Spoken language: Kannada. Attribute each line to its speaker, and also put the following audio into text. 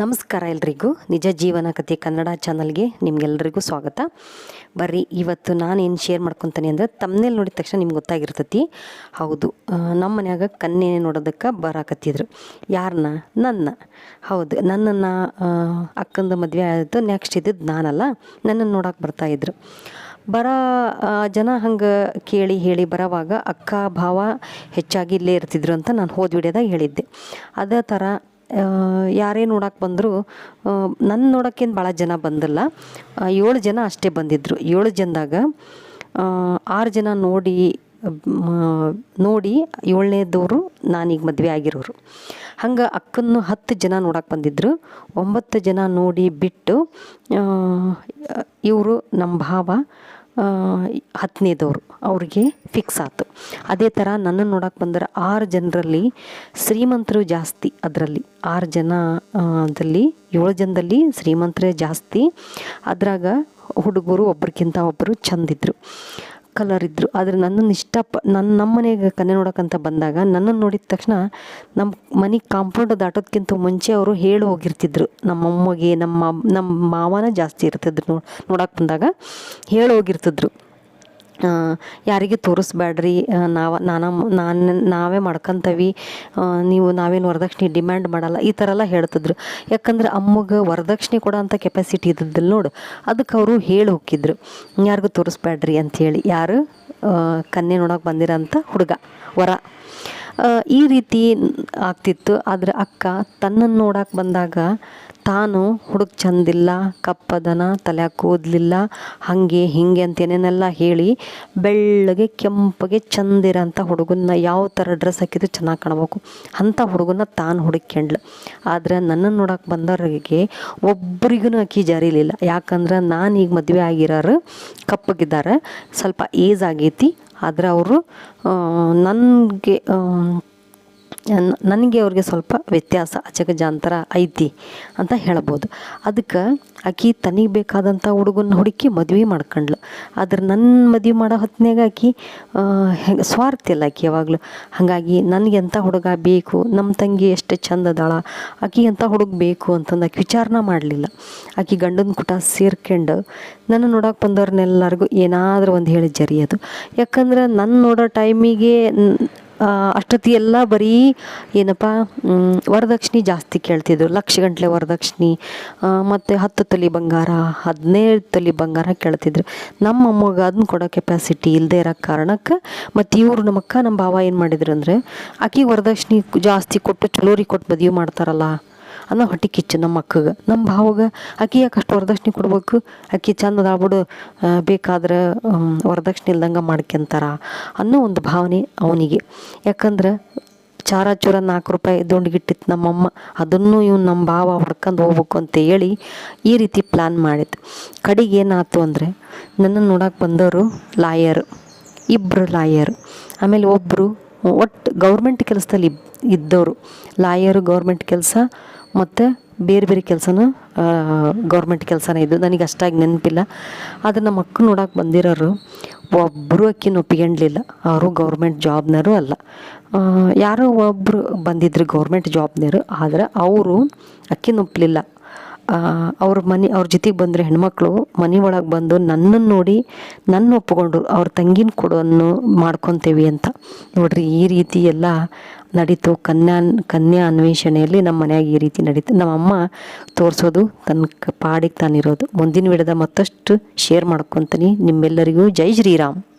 Speaker 1: ನಮಸ್ಕಾರ ಎಲ್ರಿಗೂ. ನಿಜ ಜೀವನ ಕಥೆ ಕನ್ನಡ ಚಾನಲ್ಗೆ ನಿಮ್ಗೆಲ್ಲರಿಗೂ ಸ್ವಾಗತ. ಬರ್ರಿ, ಇವತ್ತು ನಾನೇನು ಶೇರ್ ಮಾಡ್ಕೊತೀನಿ ಅಂದರೆ ತಮ್ಮನೇಲಿ ನೋಡಿದ ತಕ್ಷಣ ನಿಮ್ಗೆ ಗೊತ್ತಾಗಿರ್ತೈತಿ. ಹೌದು ನಮ್ಮ ಮನ್ಯಾಗ ಕನ್ಯೆ ನೋಡೋದಕ್ಕೆ ಬರಾಕತ್ತಿದ್ರು. ಯಾರನ್ನ ನನ್ನ. ಹೌದು, ನನ್ನನ್ನು ಅಕ್ಕಂದು ಮದುವೆ ಆಯಿತು ನೆಕ್ಸ್ಟ್ ಇದ್ದಿದ್ದು ನಾನಲ್ಲ. ನನ್ನನ್ನು ನೋಡೋಕೆ ಬರ್ತಾಯಿದ್ರು ಬರೋ ಜನ ಹಂಗೆ ಕೇಳಿ ಹೇಳಿ ಬರೋವಾಗ ಅಕ್ಕ, ಭಾವ ಹೆಚ್ಚಾಗಿ ಇಲ್ಲೇ ಇರ್ತಿದ್ರು ಅಂತ ನಾನು ಹೋದ ವಿಡಿಯೋದಾಗ ಹೇಳಿದ್ದೆ. ಅದೇ ಥರ ಯಾರೇ ನೋಡಕ್ಕೆ ಬಂದರೂ ನನ್ನ ನೋಡೋಕ್ಕೇನು ಭಾಳ ಜನ ಬಂದಿಲ್ಲ. ಏಳು ಜನ ಅಷ್ಟೇ ಬಂದಿದ್ದರು ಏಳು ಜನದಾಗ ಆರು ಜನ ನೋಡಿ ನೋಡಿ ಏಳನೇದವರು, ನಾನೀಗ ಮದುವೆ ಆಗಿರೋರು. ಹಂಗೆ ಅಕ್ಕನ್ನು ಹತ್ತು ಜನ ನೋಡಕ್ಕೆ ಬಂದಿದ್ದರು ಒಂಬತ್ತು ಜನ ನೋಡಿ ಬಿಟ್ಟು ಇವರು ನಮ್ಮ ಭಾವ ಹತ್ತನೇದವರು ಅವ್ರಿಗೆ ಫಿಕ್ಸ್ ಆಯ್ತು ಅದೇ ಥರ ನನ್ನನ್ನು ನೋಡಕ್ಕೆ ಬಂದರೆ ಆರು ಜನರಲ್ಲಿ ಶ್ರೀಮಂತರು ಜಾಸ್ತಿ ಅದರಲ್ಲಿ. ಆರು ಜನ ಆ, ದಲ್ಲಿ ಏಳು ಜನದಲ್ಲಿ ಶ್ರೀಮಂತರೇ ಜಾಸ್ತಿ. ಅದ್ರಾಗ ಹುಡುಗರು ಒಬ್ರಿಗಿಂತ ಒಬ್ಬರು ಚಂದಿದ್ರು. ಕಲರ್ ಇದ್ದರು ಆದರೆ ನನ್ನನ್ನು ಇಷ್ಟಪ ನನ್ನ ನಮ್ಮ ಮನೆಗೆ ಕನ್ಯೆ ನೋಡೋಕ್ಕಂತ ಬಂದಾಗ ನನ್ನನ್ನು ನೋಡಿದ ತಕ್ಷಣ ನಮ್ಮ ಮನೆ ಕಾಂಪೌಂಡ್ ದಾಟೋದಕ್ಕಿಂತ ಮುಂಚೆ ಅವರು ಹೇಳಿ ಹೋಗಿರ್ತಿದ್ರು. ನಮ್ಮ ಅಮ್ಮಗೆ ನಮ್ಮ ನಮ್ಮ ಮಾವನ ಜಾಸ್ತಿ ಇರ್ತಿದ್ರು ನೋ ನೋಡಕ್ಕೆ ಬಂದಾಗ ಹೇಳಿ ಹೋಗಿರ್ತಿದ್ರು. ಯಾರಿಗೆ ತೋರಿಸ್ಬೇಡ್ರಿ ನಾವು, ನಾನು ನಾನು, ನಾವೇ ಮಾಡ್ಕೊಂತವಿ ನೀವು ನಾವೇನು ವರದಕ್ಷಿಣೆ ಡಿಮ್ಯಾಂಡ್ ಮಾಡಲ್ಲ, ಈ ಥರ ಎಲ್ಲ ಹೇಳ್ತಿದ್ರು. ಯಾಕಂದ್ರೆ ಅಮ್ಮಗೆ ವರದಕ್ಷಿಣೆ ಕೊಡೋ ಅಂಥ ಕೆಪಾಸಿಟಿ ಇದ್ದಿದ್ದಿಲ್ಲ ನೋಡು, ಅದಕ್ಕೆ ಅವರು ಹೇಳಿ ಹೋಗಿದ್ರು ಯಾರಿಗೂ ತೋರಿಸ್ಬೇಡ್ರಿ ಅಂಥೇಳಿ ಯಾರು? ಕನ್ಯೆ ನೋಡೋಕೆ ಬಂದಿರೋಂಥ ಹುಡುಗ, ವರ. ಈ ರೀತಿ ಆಗ್ತಿತ್ತು, ಆದರೆ ಅಕ್ಕ ತನ್ನನ್ನು ನೋಡೋಕೆ ಬಂದಾಗ ತಾನು ಹುಡುಗ ಚಂದಿಲ್ಲ, ಕಪ್ಪದನ ತಲೆಯಾಗ ಕೂದಲಿಲ್ಲ, ಹಾಗೆ ಹೀಗೆ ಅಂತ ಏನೇನೆಲ್ಲ ಹೇಳಿ ಬೆಳ್ಳಗೆ ಕೆಂಪಗೆ ಚಂದಿರೋಂಥ ಹುಡುಗನ್ನ ಯಾವ ಥರ ಡ್ರೆಸ್ ಹಾಕಿದ್ರು ಚೆನ್ನಾಗಿ ಕಾಣಬೇಕು. ಅಂಥ ಹುಡುಗನ ತಾನು ಹುಡುಕ್ಯಂಡ್ಲು ಆದರೆ ನನ್ನನ್ನು ನೋಡೋಕೆ ಬಂದವರಿಗೆ ಒಬ್ಬರಿಗೂ ಆಕಿ ಜಾರಿಲಿಲ್ಲ ಯಾಕಂದ್ರೆ ನಾನು ಈಗ ಮದುವೆ ಆಗಿರೋರು ಕಪ್ಪಗಿದ್ದಾರೆ. ಸ್ವಲ್ಪ ಏಜ್ ಆಗೈತಿ. ಆದರೆ ಅವರು ನನಗೆ ನನಗೆ ಅವ್ರಿಗೆ ಸ್ವಲ್ಪ ವ್ಯತ್ಯಾಸ, ಅಚಗಜಾಂತರ ಐತಿ ಅಂತ ಹೇಳ್ಬೋದು. ಅದಕ್ಕೆ ಆಕಿ ತನಿಗೆ ಬೇಕಾದಂಥ ಹುಡುಗನ ಹುಡುಕಿ ಮದುವೆ ಮಾಡ್ಕೊಂಡ್ಳು ಆದ್ರೆ ನನ್ನ ಮದುವೆ ಮಾಡೋ ಹೊತ್ನ್ಯಾಗ ಆಕಿ ಸ್ವಾರ್ಥ ಇಲ್ಲ ಆಕಿ ಯಾವಾಗಲೂ. ಹಾಗಾಗಿ ನನಗೆ ಎಂಥ ಹುಡುಗ ಬೇಕು ನಮ್ಮ ತಂಗಿ ಎಷ್ಟು ಚಂದ ಅದಾಳ, ಆಕಿ ಎಂಥ ಹುಡುಗ ಬೇಕು ಅಂತಂದು ಆಕೆ ವಿಚಾರನ ಮಾಡಲಿಲ್ಲ. ಆಕಿ ಗಂಡನ ಕುಟ ಸೇರ್ಕೊಂಡು, ನನ್ನ ನೋಡೋಕೆ ಬಂದವ್ರನ್ನೆಲ್ಲರಿಗೂ ಏನಾದರೂ ಒಂದು ಹೇಳಿ ಜರಿಯೋದು ಯಾಕಂದ್ರೆ ನನ್ನ ನೋಡೋ ಟೈಮಿಗೆ ಅಷ್ಟೊತ್ತಿ ಎಲ್ಲ ಬರೀ ಏನಪ್ಪ ವರದಕ್ಷಿಣೆ ಜಾಸ್ತಿ ಕೇಳ್ತಿದ್ರು. ಲಕ್ಷ ಗಂಟ್ಲೆ ವರದಕ್ಷಿಣೆ ಮತ್ತು ಹತ್ತು ತಲೆ ಬಂಗಾರ, ಹದಿನೈದು ತಲೆ ಬಂಗಾರ ಕೇಳ್ತಿದ್ರು. ನಮ್ಮ ಅಮ್ಮಗೆ ಅದನ್ನ ಕೊಡೋ ಕೆಪಾಸಿಟಿ ಇಲ್ಲದೆ ಇರೋ ಕಾರಣಕ್ಕೆ ಮತ್ತು ಇವರು ನಮ್ಮಕ್ಕ ನಮ್ಮ ಭಾವ ಏನು ಮಾಡಿದ್ರು ಅಂದರೆ ಆಕಿಗೆ ವರದಕ್ಷಿಣೆ ಜಾಸ್ತಿ ಕೊಟ್ಟು ಚಲೋರಿ ಕೊಟ್ಟು ಮದುವೆ ಮಾಡ್ತಾರಲ್ಲ ಅನ್ನೋ ಹೊಟ್ಟೆ ಕಿಚ್ಚು ನಮ್ಮ ಅಕ್ಕಗೆ. ನಮ್ಮ ಭಾವಗೆ ಆಕಿ ಯಾಕೆ ಅಷ್ಟು ವರದಕ್ಷಿಣೆ ಕೊಡ್ಬೇಕು? ಆಕಿ ಚಂದದ ಆಗ್ಬಿಡು ಬೇಕಾದ್ರೆ ವರದಕ್ಷಿಣೆ ಇಲ್ದಂಗೆ ಮಾಡ್ಕೊಂತಾರ ಅನ್ನೋ ಒಂದು ಭಾವನೆ ಅವನಿಗೆ. ಯಾಕಂದ್ರೆ ಚಾರ ಚೂರ ನಾಲ್ಕು ರೂಪಾಯಿ ದುಂಡ್ಗಿಟ್ಟಿತ್ತು ನಮ್ಮಮ್ಮ. ಅದನ್ನು ಇವ್ನು ನಮ್ಮ ಭಾವ ಹೊಡ್ಕೊಂಡು ಹೋಗ್ಬೇಕು ಅಂತ ಹೇಳಿ ಈ ರೀತಿ ಪ್ಲ್ಯಾನ್ ಮಾಡಿದ್ದು ಕಡೆಗೆ ಏನಾಯ್ತು ಅಂದರೆ ನನ್ನನ್ನು ನೋಡಕ್ಕೆ ಬಂದವರು ಲಾಯರ್ ಇಬ್ಬರು ಲಾಯರು. ಆಮೇಲೆ ಒಬ್ಬರು ಒಟ್ಟು ಗೌರ್ಮೆಂಟ್ ಕೆಲಸದಲ್ಲಿ ಇದ್ದವರು, ಲಾಯರು ಗೌರ್ಮೆಂಟ್ ಕೆಲಸ, ಮತ್ತು ಬೇರೆ ಬೇರೆ ಕೆಲಸನೂ ಗೌರ್ಮೆಂಟ್ ಕೆಲಸನೇ ಇದ್ದು. ನನಗೆ ಅಷ್ಟಾಗಿ ನೆನಪಿಲ್ಲ. ಆದರೆ ನಮ್ಮ ಅಕ್ಕ ನೋಡೋಕೆ ಬಂದಿರೋರು ಒಬ್ಬರು ಅಕ್ಕಿನ ಒಪ್ಪಿಕೊಂಡ್ಲಿಲ್ಲ ಅವರು ಗೌರ್ಮೆಂಟ್ ಜಾಬ್ನರು ಅಲ್ಲ. ಯಾರೋ ಒಬ್ಬರು ಬಂದಿದ್ರು ಗೌರ್ಮೆಂಟ್ ಜಾಬ್ನರು, ಆದರೆ ಅವರು ಅಕ್ಕಿನ ಒಪ್ಪಲಿಲ್ಲ ಅವ್ರ ಮನೆ, ಅವ್ರ ಜೊತೆಗೆ ಬಂದರೆ ಹೆಣ್ಮಕ್ಳು ಮನೆ ಒಳಗೆ ಬಂದು ನನ್ನನ್ನು ನೋಡಿ ನನ್ನ ಒಪ್ಪಿಕೊಂಡ್ರು ಅವ್ರ ತಂಗಿನ ಕೊಡೋನ್ನು ಮಾಡ್ಕೊತೇವಿ ಅಂತ. ನೋಡ್ರಿ, ಈ ರೀತಿ ಎಲ್ಲ ನಡೀತು. ಕನ್ಯಾ ಕನ್ಯಾ ಅನ್ವೇಷಣೆಯಲ್ಲಿ ನಮ್ಮ ಮನೆಯಾಗ ಈ ರೀತಿ ನಡೀತು. ನಮ್ಮಮ್ಮ ತೋರಿಸೋದು ತನ್ನ ಪಾಡಿಗೆ ತಾನಿರೋದು. ಮುಂದಿನ ವಿಡದ ಮತ್ತಷ್ಟು ಶೇರ್ ಮಾಡ್ಕೊತೀನಿ. ನಿಮ್ಮೆಲ್ಲರಿಗೂ ಜೈ ಶ್ರೀರಾಮ್.